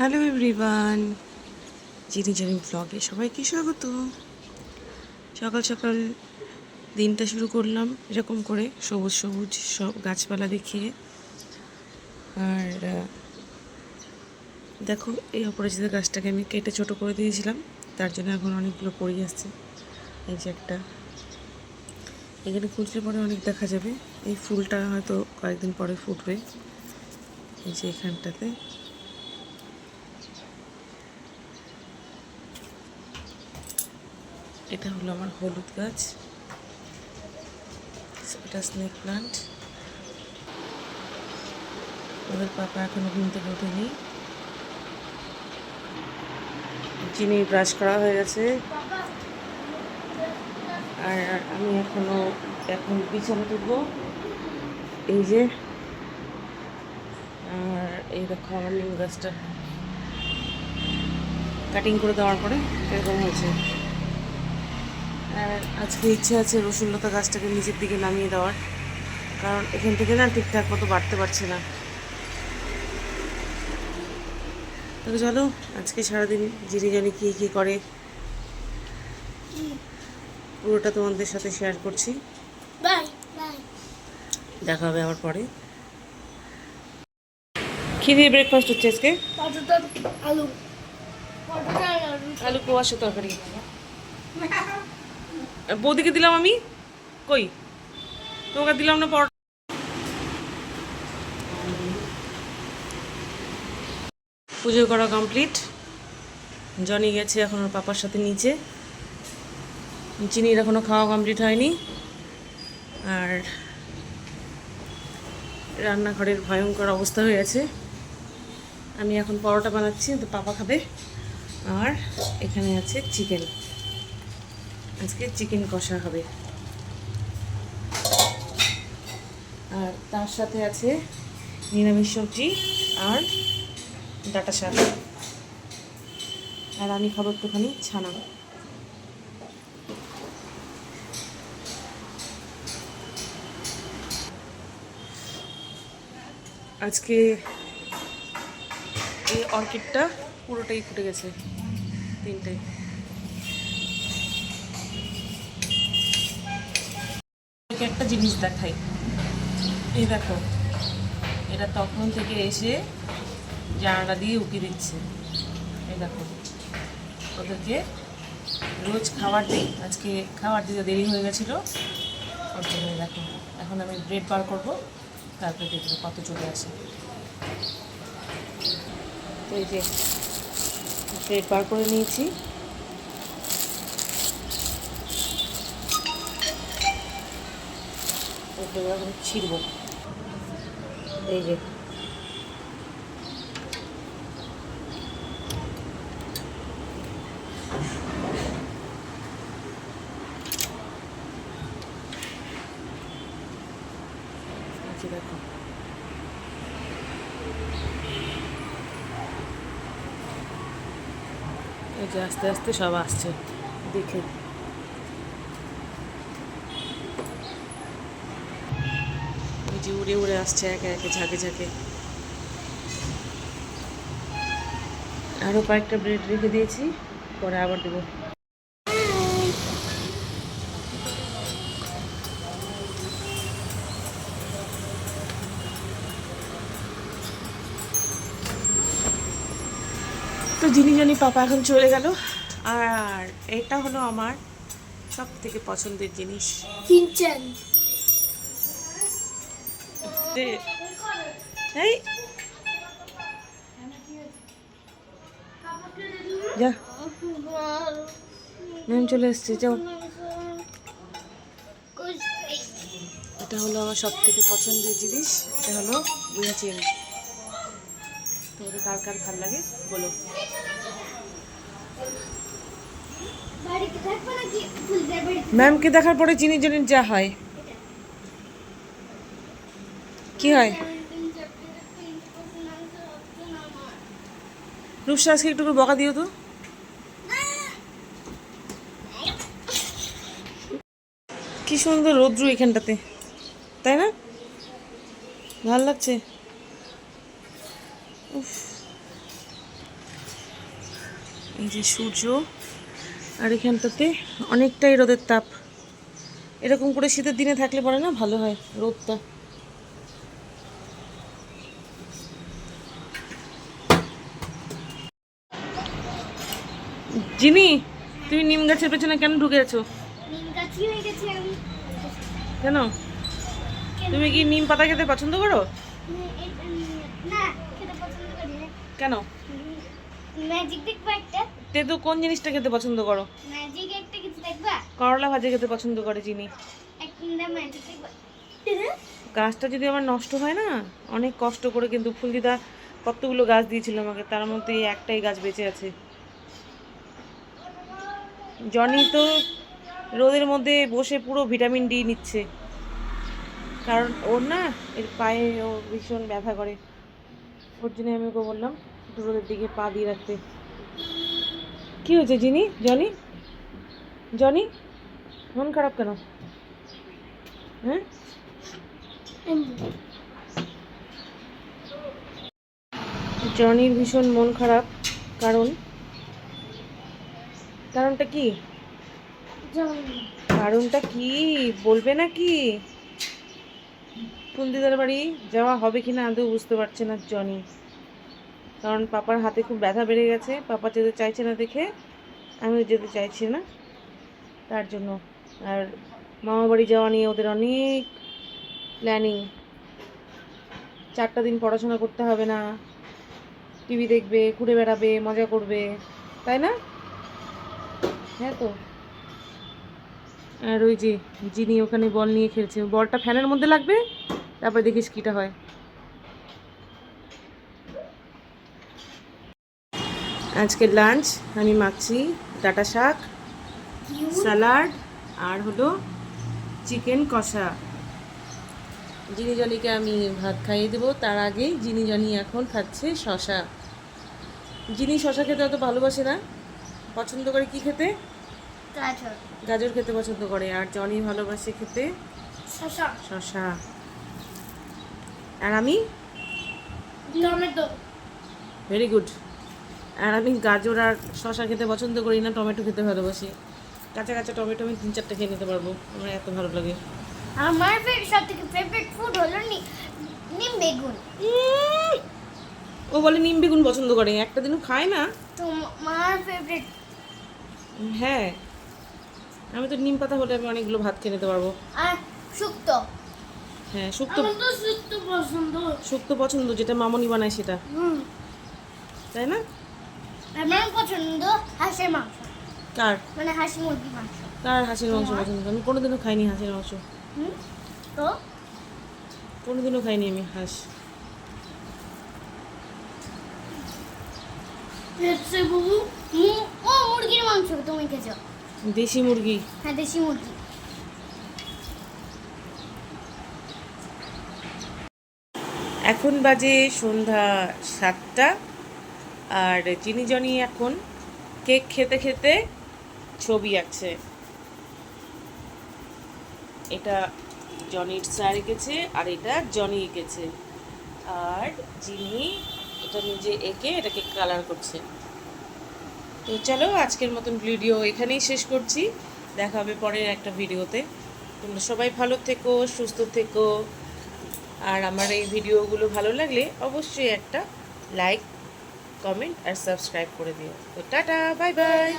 Hello everyone জিনি জানি ব্লগে সবাইকে স্বাগত। সকাল সকাল দিনটা শুরু করলাম এরকম করে, সবুজ সবুজ সব গাছপালা দেখিয়ে। আর দেখো, এই অপরাজিত গাছটাকে আমি কেটে ছোট করে দিয়েছিলাম। তার জন্য এখন অনেকগুলো পড়ে আসছে এই যে একটা। এখানে খুঁজলে পরে অনেক দেখা যাবে। এই ফুলটা হয়তো কয়েকদিন পরে ফুটবে। এই যে এখানটাতে। এটা হলো আমার হলুদ গাছ। এটা স্নেক প্লান্ট ওদের পাপা এখনও ঘুম থেকে ওঠেনি। চিনি ব্রাশ করা হয়ে গেছে। আর আমি এখনও এখন বিছানা তুলবো। এই যে, আর এই দেখো আমার নিম গাছটা। কাটিং করে দেওয়ার পরে এরকম হয়েছে। আজকে ইচ্ছে আছে রসুনলতা গাছটাকে নিচের দিকে নামিয়ে দেওয়ার। কারণ এখান থেকে না ঠিকঠাক মতো বাড়তে পারছে না। তবে চলো আজকে সারাদিন যিনি জানি কী কী করে পুরোটা তোমাদের সাথে শেয়ার করছি। দেখা হবে আবার পরে। কী দিয়ে ব্রেকফাস্ট হচ্ছে আজকে? আলু। আলু কুয়াশা তরকারি। বৌদিকে দিলাম আমি? কই? তোমাকে দিলাম না পরোটা? পুজো করা কমপ্লিট জনি গেছে এখন ওর পাপার সাথে নিচে। চিনির এখনও খাওয়া কমপ্লিট হয়নি। আর রান্নাঘরের ভয়ঙ্কর অবস্থা হয়ে আছে আমি এখন পরোটা বানাচ্ছি, তো পাপা খাবে। আর এখানে আছে চিকেন আজকে চিকেন কষা হবে। আর তার সাথে আছে নিরামিষ সবজি আর ডাটা শাক। আর আমি খাব একটুখানি ছানা। আজকে এই অর্কিডটা পুরোটাই ফুটে গেছে তিনটে। আপনাকে একটা জিনিস দেখাই। এই দেখো, এটা তখন থেকে এসে জানালা দিয়ে উকি দিচ্ছে। এই দেখো, ওদেরকে রোজ খাবার দিই আজকে খাবার দিতে দেরি হয়ে গেছিল। ওর জন্য দেখো, এখন আমি ব্রেড বার করব, তারপরে দেখব কত চলে আসে। তো এই যে, ব্রেড বার করে নিয়েছি। এখন ছিড়ব। এই যে দেখো। এই যে আস্তে আস্তে সব আসছে। দেখে ওই যে উড়ে উড়ে আসছে একে একে, ঝাঁকে ঝাঁকে। আরও কয়েকটা ব্রেড রেখে দিয়েছি, পরে আবার দেবো। তো যিনি জানি পাপা এখন চলে গেল, আর এটা হলো আমার সব থেকে পছন্দের জিনিস। যে- এই। যা। ম্যাম চলে এসছে, যাও। এটা হলো আমার সব থেকে পছন্দের জিনিস, এটা হলো উইনচেন তোমাদের কার কার ভালো লাগে, বলো। ম্যামকে দেখার পরে চিনি জানি যা হয়। কি হয়? রূপসা, আজকে একটু বকা দিও তো। কি সুন্দর রৌদ্র এখানটাতে, তাই না? ভালো লাগছে। উফ। এই যে সূর্য, আর এখানটাতে অনেকটাই রোদের তাপ। এরকম করে শীতের দিনে থাকলে পরে না ভালো হয় রোদটা। জিনি তুমি নিম গাছের পেছনে কেন ঢুকে আছো কেন? তুমি কি নিম পাতা খেতে পছন্দ করো? কেন? তেতো কোন জিনিসটা খেতে পছন্দ করো? করলা ভাজি খেতে পছন্দ করে চিনি গাছটা যদি আমার নষ্ট হয় না অনেক কষ্ট করে কিন্তু ফুলদিদা কতগুলো গাছ দিয়েছিল আমাকে তার মধ্যে এই একটাই গাছ বেঁচে আছে। জনি তো রোদের মধ্যে বসে পুরো ভিটামিন ডি নিচ্ছে। কারণ ওর না, এর পায়ে ও ভীষণ ব্যথা করে। ওর জন্য আমি ওকে বললাম, একটু রোদের দিকে পা দিয়ে রাখতে। কি হয়েছে, জিনি? জনি জনি মন খারাপ কেন? হ্যাঁ? জনির ভীষণ মন খারাপ, কারণ কারণটা কি? কারণটা কি? বলবে না কি কুন্দিদার বাড়ি যাওয়া হবে কিনা আদৌ বুঝতে পারছে না জনি। কারণ পাপার হাতে খুব ব্যথা বেড়ে গেছে। পাপা যেতে চাইছে না দেখে আমিও যেতে চাইছি না। তার জন্য। আর মামা বাড়ি যাওয়া নিয়ে ওদের অনেক প্ল্যানিং চারটা দিন পড়াশোনা করতে হবে না। টিভি দেখবে ঘুরে বেড়াবে মজা করবে। তাই না? হ্যাঁ তো। আর ওই যে যিনি ওখানে বল নিয়ে খেলছে, বলটা ফ্যানের মধ্যে লাগবে? তারপর দেখিস কীটা হয়। আজকে লাঞ্চ আমি মাখছি ডাটা শাক স্যালাড আর হলো চিকেন কষা। জিনি জনিকে আমি ভাত খাইয়ে দেবো, তার আগেই জিনি জনি এখন খাচ্ছে শশা। জিনি শশা খেতে অত ভালোবাসে না। পছন্দ করে কি খেতে? গাজর। গাজর খেতে পছন্দ করে আর জনি ভালোবাসে খেতে? শসা। শশা আর আমি? টমেটো। ভেরি গুড আর আমি গাজর আর শশা খেতে পছন্দ করি না টমেটো খেতে ভালোবাসি। কাঁচা কাঁচা টমেটো আমি তিন চারটে খেয়ে নিতে পারব আমার এত ভালো লাগে। আমার সব থেকে ফেভারিট ফুড হলো নিম বেগুন। ও বলে নিম বেগুন পছন্দ করে একটা দিনও খায় না। তোমার ফেভারিট হ্যাঁ আমি তো নিম পাতা হলে আমি অনেকগুলো ভাত খেয়ে নিতে পারব। আর শুক্তো। হ্যাঁ শুক্তো। শুক্তো পছন্দ। শুক্তো পছন্দ যেটা মামনি বানায় সেটা। হুম। তাই না? আমার পছন্দ হাঁসের মাংস। কার? মানে হাঁসি মুরগি মাংস। কার হাঁসের মাংস পছন্দ? আমি কোনোদিনও খাইনি হাঁসের মাংস। হুম? তো? কোনোদিনও খাইনি আমি হাঁস। বাবু ও মুরগির মাংস তুমি খেয়েছো। দেশি মুরগি। হ্যাঁ দেশি মুরগি। এখন বাজে সন্ধ্যা সাতটা আর চিনি জনি এখন কেক খেতে খেতে ছবি আঁকছে। এটা জনির স্যার এঁকেছে আর এটা জনি এঁকেছে। আর জিনি এটা নিজে এঁকে এটাকে কালার করছে। তো চলো আজকের মতন ভিডিও এখানেই শেষ করছি। দেখা হবে পরের একটা ভিডিওতে। তোমরা সবাই ভালো থেকো, সুস্থ থেকো। আর আমার এই ভিডিওগুলো ভালো লাগলে অবশ্যই একটা লাইক, কমেন্ট আর সাবস্ক্রাইব করে দিও। তো টাটা, বাই বাই।